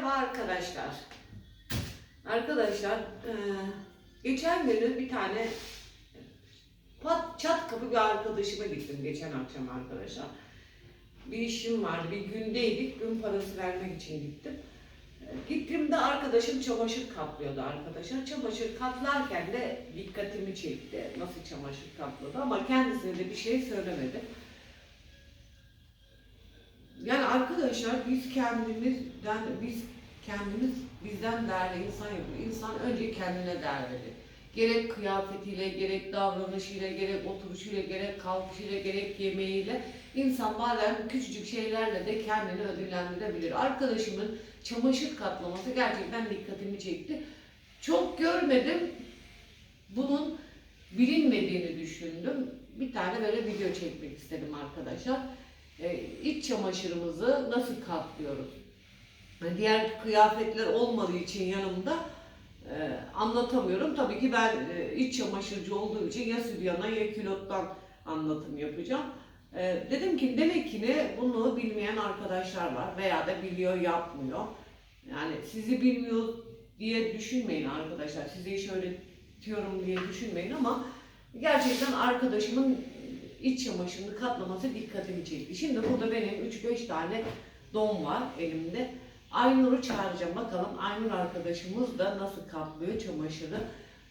Merhaba arkadaşlar. Arkadaşlar, eee, geçen günü bir tane pat çat kapı bir arkadaşıma gittim geçen akşam arkadaşlar. Bir işim vardı, bir gündeydik, gün parası vermek için gittim. Eee, Gittiğimde arkadaşım çamaşır katlıyordu arkadaşlar. Çamaşır katlarken de dikkatimi çekti. Nasıl çamaşır katladı ama kendisine de bir şey söylemedi. Yani arkadaşlar biz kendimizden, biz kendimiz bizden değerli insan yapıyor. İnsan önce kendine değer verir. Gerek kıyafetiyle, gerek davranışıyla, gerek oturuşuyla, gerek kalkışıyla, gerek yemeğiyle insan bazen küçücük şeylerle de kendini ödüllendirebilir. Arkadaşımın çamaşır katlaması gerçekten dikkatimi çekti. Çok görmedim. Bunun bilinmediğini düşündüm. Bir tane böyle video çekmek istedim arkadaşlar iç çamaşırımızı nasıl katlıyoruz? Diğer kıyafetler olmadığı için yanımda e, anlatamıyorum. Tabii ki ben e, iç çamaşırcı olduğu için ya sütyana ya külottan anlatım yapacağım. E, dedim ki demek ki ne bunu bilmeyen arkadaşlar var veya da biliyor yapmıyor. Yani sizi bilmiyor diye düşünmeyin arkadaşlar. Size iş öğretiyorum diye düşünmeyin ama gerçekten arkadaşımın iç çamaşırını katlaması dikkatimi çekti. Şimdi burada benim 3-5 tane don var elimde. Aynur'u çağıracağım bakalım Aynur arkadaşımız da nasıl katlıyor çamaşırı.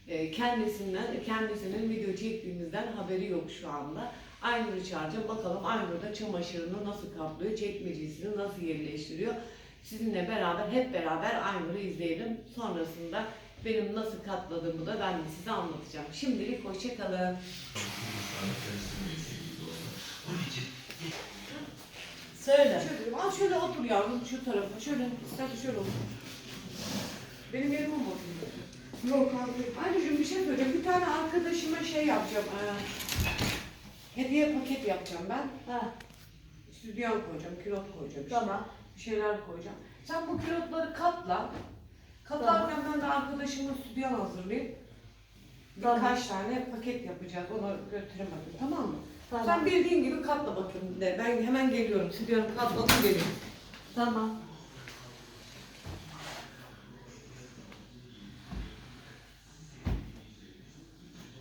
Ee, Kendisinden, kendisinin video çektiğimizden haberi yok şu anda. Aynur'u çağıracağım bakalım Aynur da çamaşırını nasıl katlıyor, çekmecesini nasıl yerleştiriyor. Sizinle beraber hep beraber Aynur'u izleyelim. Sonrasında benim nasıl katladığımı da ben de size anlatacağım. Şimdilik hoşçakalın. Söyle. Şöyle, al şöyle otur yavrum şu tarafa. Şöyle, istersen şöyle otur. Benim yerime mi oturuyorsun? Yok abi. Ayrıca bir şey söyleyeceğim. Bir tane arkadaşıma şey yapacağım. eee, hediye paket yapacağım ben. Ha, Stüdyo koyacağım, kilot koyacağım. işte. tamam. Bir şeyler koyacağım. Sen bu kilotları katla. Katlarken ben de arkadaşıma stüdyo hazırlayayım. Tamam. Birkaç tane paket yapacağız. Onu götüreyim bakayım. Tamam mı? Tamam. Sen bildiğin gibi katla bakayım de. Ben hemen geliyorum. Stüdyo katladım geliyorum. Tamam.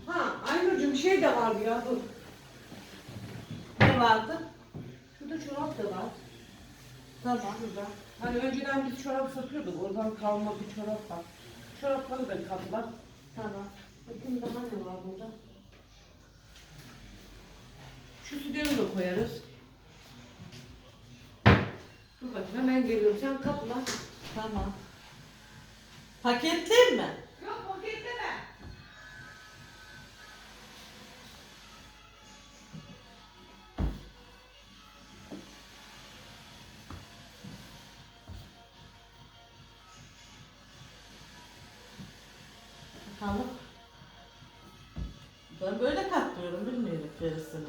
Ha Aynur'cum şey de vardı ya dur. Ne vardı? Şurada çorap da var. Tamam. Şurada. Hani önceden biz çorap satıyorduk. Oradan kalma bir çorap var. Çorapları da katla. Tamam. Bakayım daha ne var burada? Şu stüdyoyu da koyarız. Dur bakayım hemen geliyorum. Sen katla. Tamam. Paketleyeyim mi? Bakalım. Ben böyle katlıyorum bilmiyorum gerisini.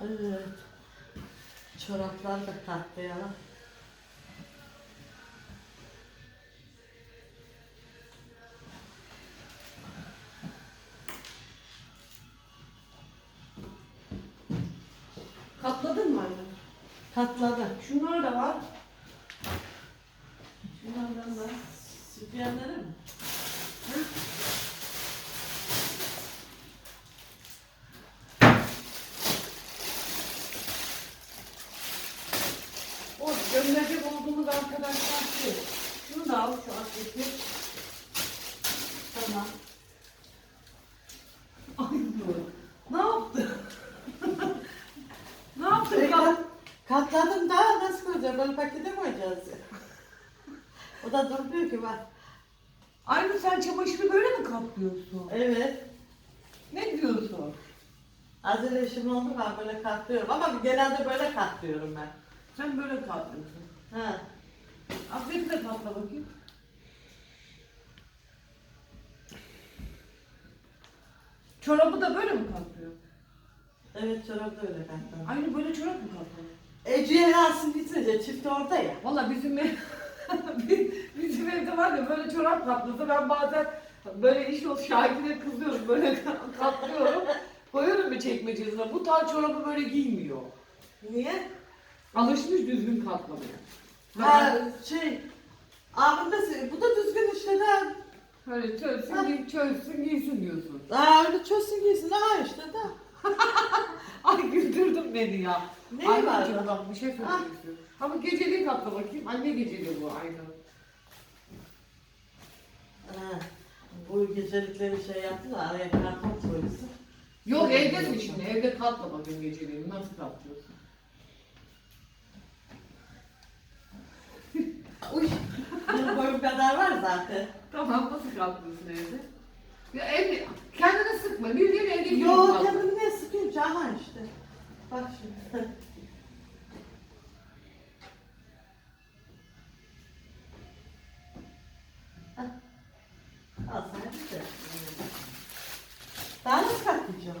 Evet. Çoraplar da katlayalım. Katladın mı anne? Katladı. Şunlar da var. Şunlardan da sütyenleri mi? O gönderecek olduğumuz arkadaşlar şu. Şunu da al şu atleti. Tamam. Ay dur. Ne yaptın? ne yaptın? E, Kat- kat- katladım daha nasıl koyacağız? Böyle pakete koyacağız. o da durmuyor ki bak. Aynı sen çamaşırı böyle mi kaplıyorsun? Evet. Ne diyorsun? Acele işim oldu ben böyle katlıyorum ama genelde böyle katlıyorum ben. Sen böyle katlıyorsun. Ha. Affet'i de katla bakayım. Çorabı da böyle mi katlıyor? Evet çorap da öyle katlıyorum. Aynı böyle çorap mı katlıyor? Ece'ye alsın gitsince çift orada ya. Valla bizim ev, bizim evde var ya böyle çorap katlasa ben bazen böyle iş olsun Şakir'e kızıyorum böyle katlıyorum. Koyuyorum bir çekmecesine. Bu tarz çorabı böyle giymiyor. Niye? Alışmış düzgün katlamaya. Ha şey abim de bu da düzgün işte de. Böyle çözsün, giy, çözsün giysin diyorsun. Aa öyle çözsün giysin ha işte de. Ay güldürdün beni ya. Ne var anneciğim bak bir şey söylemek istiyorum. Ama geceliği katla bakayım. Anne geceliği bu aynı. Ha. Bu gecelikleri şey yaptı da araya karton koyuyorsun. Yok Tabii evdesin diyorsun. şimdi. Evde katla bakayım geceliğini. Nasıl katlıyorsun? Uy. Benim boyum kadar var zaten. Tamam nasıl katlıyorsun evde? Ya evde kendini sıkma. Bildiğin evde gibi Yo katla. kendimi sıkayım ki? Aha işte. Bak şimdi. Al sana bir de. Daha nasıl katlayacağım?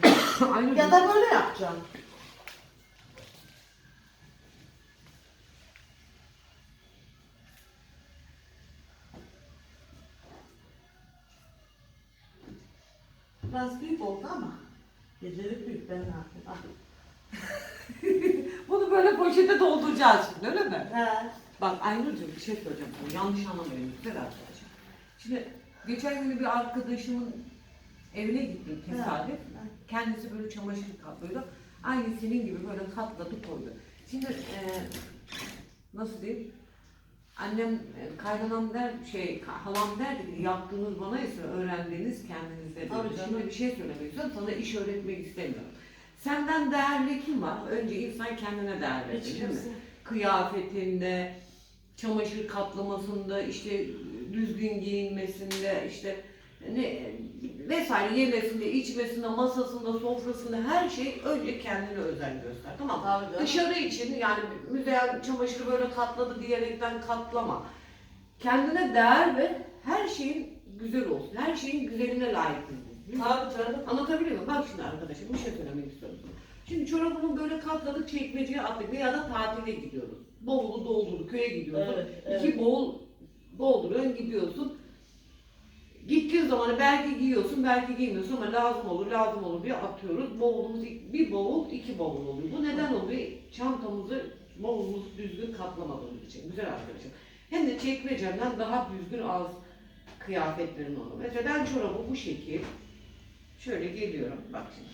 Aynı ya da böyle yapacağım. Biraz büyük oldu ama gecelik büyük ben ne yapayım? Ah. Bunu böyle poşete dolduracağız şimdi öyle mi? He. Bak Aynur'cum bir şey söyleyeceğim. Yanlış anlamayın güzel arkadaşım. Şimdi geçen gün bir arkadaşımın evine gittim tesadüf. Kendisi böyle çamaşır katlıyordu. Aynı senin gibi böyle katladı koydu. Şimdi e, nasıl diyeyim? Annem, e, kaynanam der, şey, halam derdi ki yaptığınız bana ise öğrendiğiniz kendinizde Tabii dedi. canım. Şimdi bir şey söylemek istiyorum, sana iş öğretmek istemiyorum. Senden değerli kim var? Önce insan kendine değer verir, Hiç değil mi? kimse. kıyafetinde, çamaşır katlamasında, işte düzgün giyinmesinde, işte ne vesaire yemesinde, içmesinde, masasında, sofrasında her şey önce kendine özen göster. Tamam? Tabii canım. Dışarı için yani müzeyen çamaşırı böyle katladı diyerekten katlama. Kendine değer ver, her şeyin güzel olsun, her şeyin güzeline layık olsun. Tabii canım. Anlatabiliyor muyum? Bak şimdi arkadaşım bir şey söylemek istiyorum. Şimdi çorabını böyle katladık çekmeceye attık ya da tatile gidiyoruz. Bavulu doldurduk köye gidiyorsun. Evet, evet. İki bavul dolduruyorsun gidiyorsun. Gittiğin zaman belki giyiyorsun belki giymiyorsun ama lazım olur lazım olur diye atıyoruz. Bavulumuz bir bavul iki bavul oluyor. Bu neden oluyor? Çantamızı bavulumuzu düzgün katlamadığımız için. Güzel arkadaşım. Hem de çekmecemden daha düzgün az kıyafetlerin olur. Mesela ben çorabı bu şekil Şöyle geliyorum. Bak şimdi.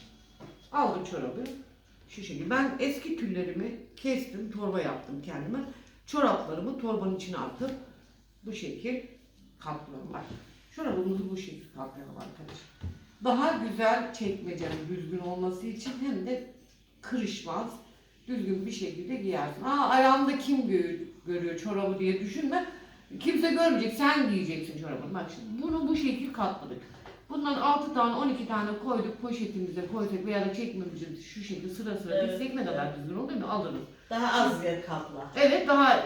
Aldım çorabı. Şu şekilde. Ben eski tüllerimi kestim. Torba yaptım kendime. Çoraplarımı torbanın içine attım. Bu şekil katlıyorum. Bak. Çorabımızı bu şekilde katlayalım arkadaşlar. Daha güzel çekmecem düzgün olması için hem de kırışmaz. Düzgün bir şekilde giyersin. Aa ayağımda kim gö- görüyor çorabı diye düşünme. Kimse görmeyecek. Sen giyeceksin çorabını. Bak şimdi bunu bu şekil katladık. Bundan 6 tane 12 tane koyduk poşetimize koysak veya da çekmemize şu şekilde sıra sıra Evet, dizsek ne kadar düzgün olur değil mi? Alırız. Daha az yer kapla. Evet daha e,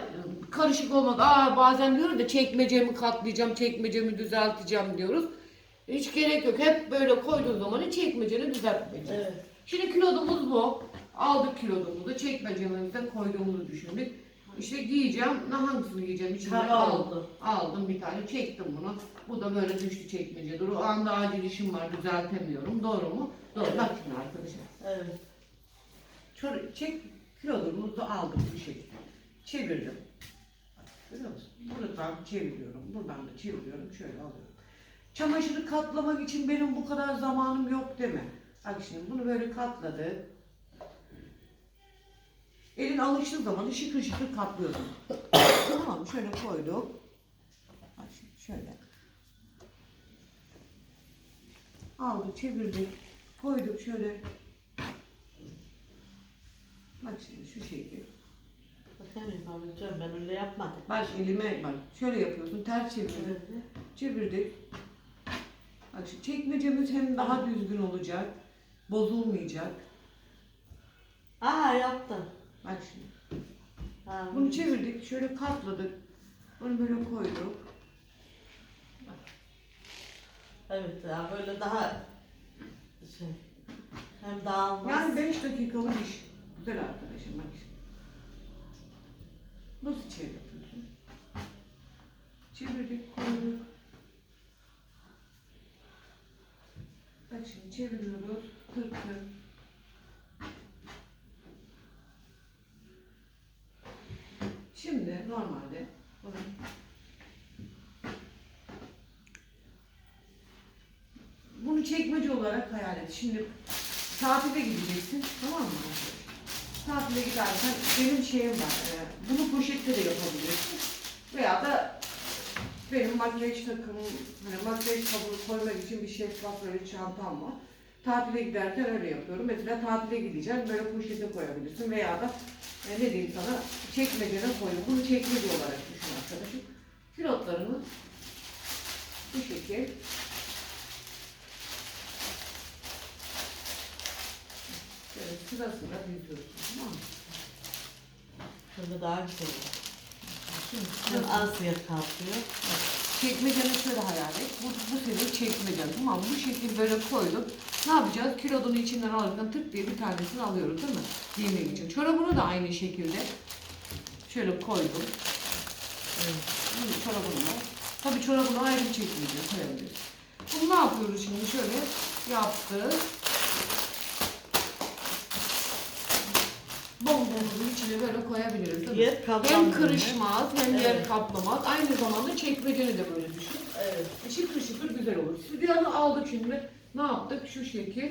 karışık olmaz. Aa bazen diyoruz da çekmecemi katlayacağım, çekmecemi düzelteceğim diyoruz. Hiç gerek yok. Hep böyle koyduğun zaman çekmeceni düzeltmeyeceksin. Evet. Şimdi kilodumuz bu. Aldık kilodumuzu, çekmecemize koyduğumuzu düşündük. İşte giyeceğim. Ne hangisini giyeceğim? İçinde Kara aldım. oldu. Aldım bir tane, çektim bunu. Bu da böyle düştü çekmece. O anda acil işim var, düzeltemiyorum. Doğru mu? Doğru. Evet. Bak şimdi arkadaşlar. Evet. Şöyle çek, kilodumuzu aldım bu şekilde. Çevirdim. Bak, Görüyor musun? Buradan çeviriyorum, buradan da çeviriyorum, şöyle alıyorum. Çamaşırı katlamak için benim bu kadar zamanım yok deme. Bak şimdi bunu böyle katladı. Elin alıştığı zaman şıkır şıkır katlıyorsun. tamam şöyle koyduk. Bak şimdi şöyle. Aldık, çevirdik, koyduk şöyle. Bak şimdi şu şekil. Bakayım yapabileceğim ben öyle yapmadım. Bak elime bak şöyle yapıyorsun ters çevirdin. Çevirdik. Bak şimdi çekmecemiz hem daha düzgün olacak, bozulmayacak. Ha yaptım. Bak şimdi. Ha, Bunu çevirdik, şöyle katladık. Bunu böyle koyduk. Evet ya böyle daha şey hem dağılmaz. Yani 5 dakikalık iş. Güzel arkadaşım bak şimdi. Nasıl çeviriyorsun? Çevirdik, koyduk. Bak şimdi çeviriyoruz. Kır kır. Şimdi normalde bunu bunu çekmece olarak hayal et. Şimdi tatile gideceksin tamam mı? Tatile giderken benim şeyim var. e, bunu poşette de yapabilirsin. Veya da benim makyaj takımım, hani makyaj kabı koymak için bir şeffaf böyle çantam var. Tatile giderken öyle yapıyorum. Mesela tatile gideceğim böyle poşete koyabilirsin veya da e, ne diyeyim sana çekmecene koyuyorum. Bunu çekmece olarak düşün arkadaşım. Pilotlarını bu şekil Şöyle sıra sıra diziyorsun tamam mı? Şöyle daha güzel olur. Şimdi sıra az yer kaplıyor. Çekmeceni şöyle hayal et. Bu, bu senin çekmecen tamam mı? Bu şekil böyle koyduk. Ne yapacağız? Kilodunu içinden alırken tık diye bir tanesini alıyoruz değil mi? Giymek için. Çorabını da aynı şekilde şöyle koydum. Evet. Bunu çorabını da. Tabii çorabını ayrı çekmeceye koyabiliriz. Bunu ne yapıyoruz şimdi? Şöyle yaptık. Bonbonun içine böyle koyabiliriz değil mi? Yer Hem kırışmaz hem yer Evet. kaplamaz. Aynı zamanda çekmeceni de böyle düşün. Evet. Şıkır şıkır güzel olur. Stüdyonu aldık şimdi. Ne yaptık? Şu şekil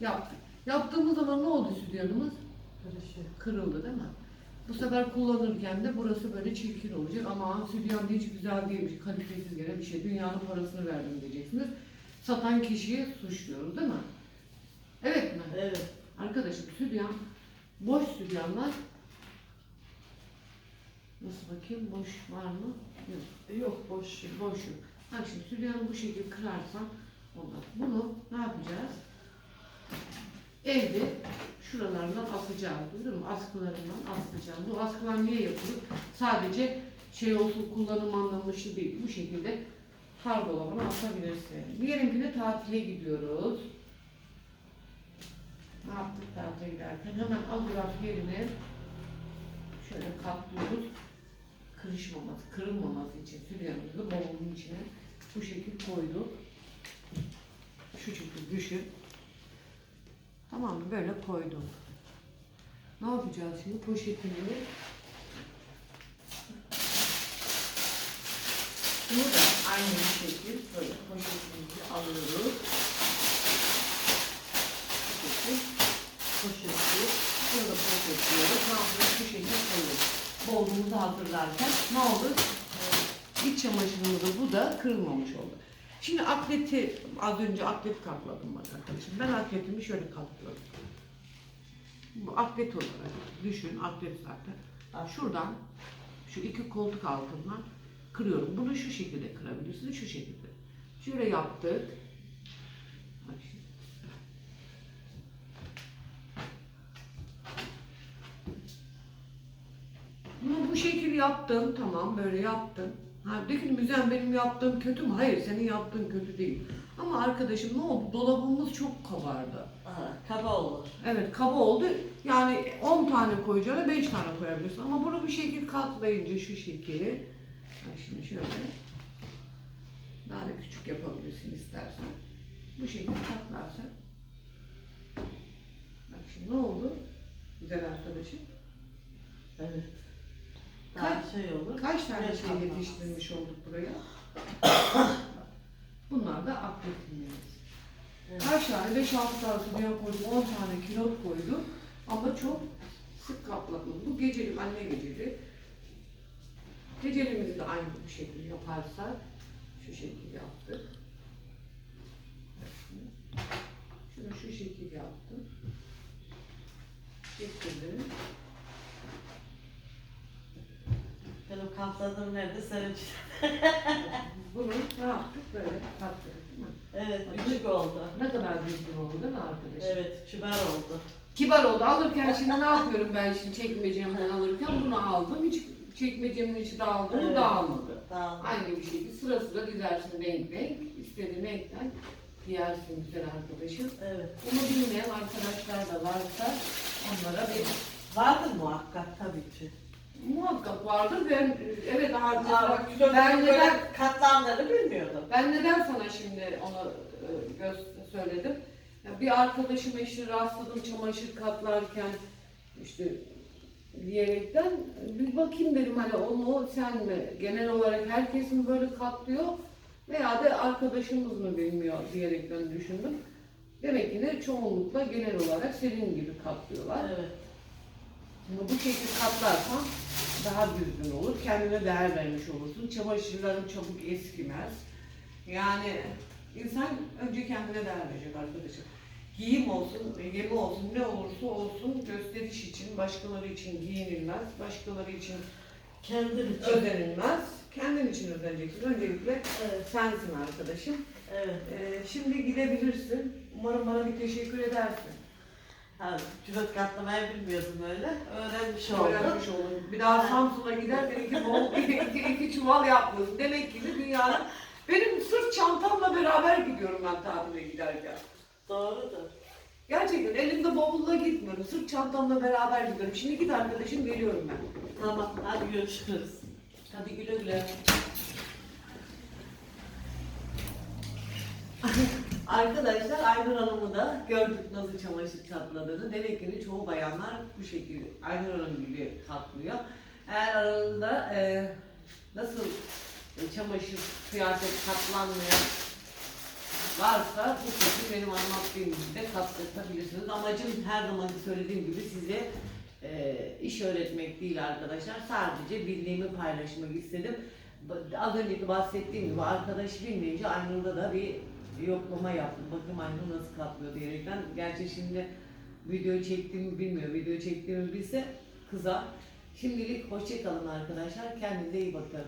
yaptık. Yaptığımız zaman ne oldu stüdyonumuz? Karışıyor. Kırıldı değil mi? Bu sefer kullanırken de burası böyle çirkin olacak. Ama stüdyon hiç güzel değilmiş, kalitesiz gene bir şey. Dünyanın parasını verdim diyeceksiniz. Satan kişiyi suçluyoruz değil mi? Evet mi? Evet. Arkadaşım stüdyon, boş stüdyonlar Nasıl bakayım? Boş var mı? Yok. Yok boş. Boş yok. Bak şimdi stüdyonu bu şekilde kırarsan olmaz. Bunu ne yapacağız? Evde şuralardan asacağız. Değil mi? Askılarından asacağız. Bu askılar niye yapılır? Sadece şey olsun kullanım anlamışı değil. Bu şekilde kar dolabına asabilirsin. Diyelim ki de tatile gidiyoruz. Ne yaptık tatile giderken? Hemen agraf yerine şöyle katlıyoruz. Kırışmaması, kırılmaması için stüdyomuzu balonun içine bu şekil koyduk. Şu şekil düşün. Tamam mı? Böyle koydum. Ne yapacağız şimdi? Poşetini bunu da aynı bir şekil böyle poşetimizi alıyoruz. Bu şekil. Poşeti. Burada poşetliyoruz. Ne yapıyoruz? Bu şekil koyuyoruz. Bolluğumuzu hazırlarken ne olur? Ee, İç çamaşırımızda bu da kırılmamış oldu. Şimdi atleti, az önce atlet katladım bak arkadaşım. Ben atletimi şöyle katlıyorum. Bu atlet olarak düşün, atlet zaten. Şuradan, şu iki koltuk altından kırıyorum. Bunu şu şekilde kırabilirsiniz, şu şekilde. Şöyle yaptık. Bak şimdi. Yaptım, tamam böyle yaptım. Ha, de ki Müzen benim yaptığım kötü mü? Hayır, senin yaptığın kötü değil. Ama arkadaşım ne oldu? Dolabımız çok kabardı. Aha, kaba olur. Evet, kaba oldu. Yani 10 tane koyacağına 5 tane koyabilirsin. Ama bunu bir şekil katlayınca şu şekil. Bak şimdi şöyle. Daha da küçük yapabilirsin istersen. Bu şekilde katlarsan. Bak şimdi ne oldu? Güzel arkadaşım. Evet. Daha Kaç- şey olur. Kaç tane şey katlamaz. yetiştirmiş olduk buraya? Bunlar da akletimiz. Evet. Kaç tane? 5-6 tane suya koydum, 10 tane kilo koydum. Ama çok sık kapladım. Bu gecelim, anne geceli. Gecelimizi de aynı bu şekilde yaparsak, şu şekilde yaptık. Şunu şu şekilde yaptım. Getirdim. Benim katladığım nerede için. Bunu ne yaptık? Böyle mi? Evet küçük oldu. Ne kadar düzgün oldu değil mi arkadaşlar? Evet kibar oldu. Kibar oldu. Alırken şimdi ne yapıyorum ben şimdi çekmecemden alırken bunu aldım. Hiç çekmecemin içi dağıldı mı Evet. dağılmadı. Tamam. Aynı bir şekilde sıra sıra dizersin renk renk. İstediğin renkten giyersin güzel arkadaşım. Evet. Bunu bilmeyen arkadaşlar da varsa onlara bir Vardır muhakkak tabii ki. Muhakkak vardır. Ben evet artık Ama ben neden katlarları bilmiyordum. ben neden sana şimdi onu e, göz söyledim? Ya bir arkadaşıma işte rastladım çamaşır katlarken işte diyerekten bir bakayım dedim hani o mu sen mi? Genel olarak herkes mi böyle katlıyor veya da arkadaşımız mı bilmiyor diyerekten düşündüm. Demek ki de çoğunlukla genel olarak senin gibi katlıyorlar. Evet. Ama bu şekilde katlarsan daha düzgün olur. Kendine değer vermiş olursun. Çamaşırların çabuk eskimez. Yani insan önce kendine değer verecek arkadaşım. Giyim olsun, yeme olsun, ne olursa olsun gösteriş için, başkaları için giyinilmez, başkaları için Kendin için. ödenilmez. Kendin için ödeneceksin. Öncelikle Evet. sensin arkadaşım. Evet. Ee, şimdi gidebilirsin. Umarım bana bir teşekkür edersin. Ha, cüret katlamayı bilmiyordum öyle. Öğrenmiş oldum. Öğrenmiş oldum. Bir daha Samsun'a gider benimki bol iki, iki çuval yapmıyorsun. Demek ki de dünyanın benim sırt çantamla beraber gidiyorum ben tatile giderken. Doğrudur. Gerçekten elimde bavulla gitmiyorum. Sırt çantamla beraber gidiyorum. Şimdi git arkadaşım geliyorum ben. Tamam. Hadi görüşürüz. Hadi güle güle. Arkadaşlar Aynur Hanım'ı da gördük nasıl çamaşır katladığını. Demek ki çoğu bayanlar bu şekilde Aynur Hanım gibi katlıyor. Eğer aranızda e, nasıl çamaşır, kıyafet katlanmayan varsa bu şekilde benim anlattığım gibi de katlatabilirsiniz. Amacım her zaman söylediğim gibi size e, iş öğretmek değil arkadaşlar. Sadece bildiğimi paylaşmak istedim. Az önceki bahsettiğim gibi arkadaş bilmeyince Aynur'da da bir yoklama yaptım. Bakın Aynur nasıl katlıyor diyerekten. Gerçi şimdi video çektiğimi bilmiyor. Video çektiğimi bilse kızar. Şimdilik hoşçakalın arkadaşlar. Kendinize iyi bakın.